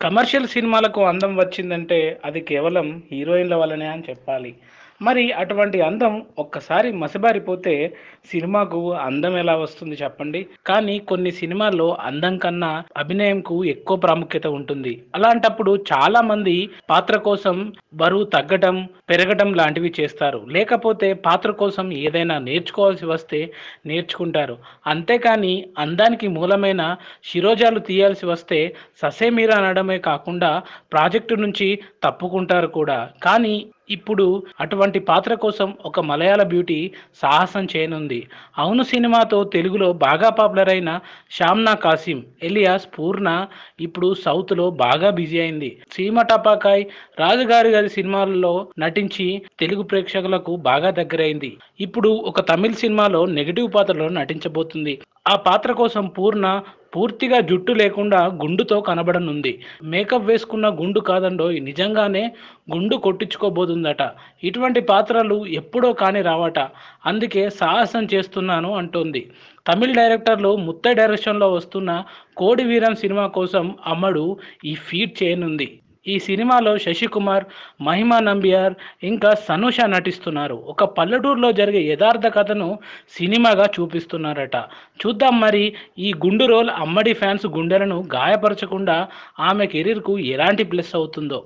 Commercial సినిమాలకు అందం వచ్చిందంటే అది కేవలం హీరోయిన్ల వల్లనే అని చెప్పాలి. మరి అటువంటి అందం ఒక్కసారి మసబారిపోతే సినిమాకు అందం ఎలా వస్తుంది చెప్పండి? కానీ కొన్ని సినిమాల్లో అందం కన్నా అభినయంకు ఎక్కువ ప్రాముఖ్యత ఉంటుంది. అలాంటప్పుడు చాలా మంది పాత్ర కోసం బరువు తగ్గటం పెరగటం లాంటివి చేస్తారు. లేకపోతే పాత్ర కోసం ఏదైనా నేర్చుకోవాల్సి వస్తే నేర్చుకుంటారు. అంతేకాని అందానికి మూలమైన శిరోజాలు తీయాల్సి వస్తే ససేమీరా అనడమే కాకుండా ప్రాజెక్టు నుంచి తప్పుకుంటారు కూడా. కానీ ఇప్పుడు అటువంటి పాత్ర కోసం ఒక మలయాళ బ్యూటీ సాహసం చేయనుంది. అవును సినిమాతో తెలుగులో బాగా పాపులర్ అయిన షామ్నా కాసిం ఎలియాస్ పూర్ణ ఇప్పుడు సౌత్లో బాగా బిజీ అయింది. సీమ టపాకాయ్ రాజుగారి గారి సినిమాలలో నటించి తెలుగు ప్రేక్షకులకు బాగా దగ్గరైంది. ఇప్పుడు ఒక తమిళ సినిమాలో నెగిటివ్ పాత్రలో నటించబోతుంది. ఆ పాత్ర కోసం పూర్ణ పూర్తిగా జుట్టు లేకుండా గుండుతో కనబడనుంది. మేకప్ వేసుకున్న గుండు కాదండో నిజంగానే గుండు కొట్టించుకోబోతుందట. ఇటువంటి పాత్రలు ఎప్పుడో కాని రావట. అందుకే సాహసం చేస్తున్నాను అంటోంది. తమిళ డైరెక్టర్లు ముత్తై డైరెక్షన్లో వస్తున్న కోడి వీరం సినిమా కోసం అమ్మడు ఈ ఫీట్ చేయనుంది. ఈ సినిమాలో శశికుమార్ మహిమా నంబియార్ ఇంకా సనుష నటిస్తున్నారు. ఒక పల్లెటూరులో జరిగే యథార్థ కథను సినిమాగా చూపిస్తున్నారట. చూద్దాం మరి ఈ గుండు రోల్ అమ్మడి ఫ్యాన్స్ గుండెలను గాయపరచకుండా ఆమె కెరీర్కు ఎలాంటి ప్లస్ అవుతుందో.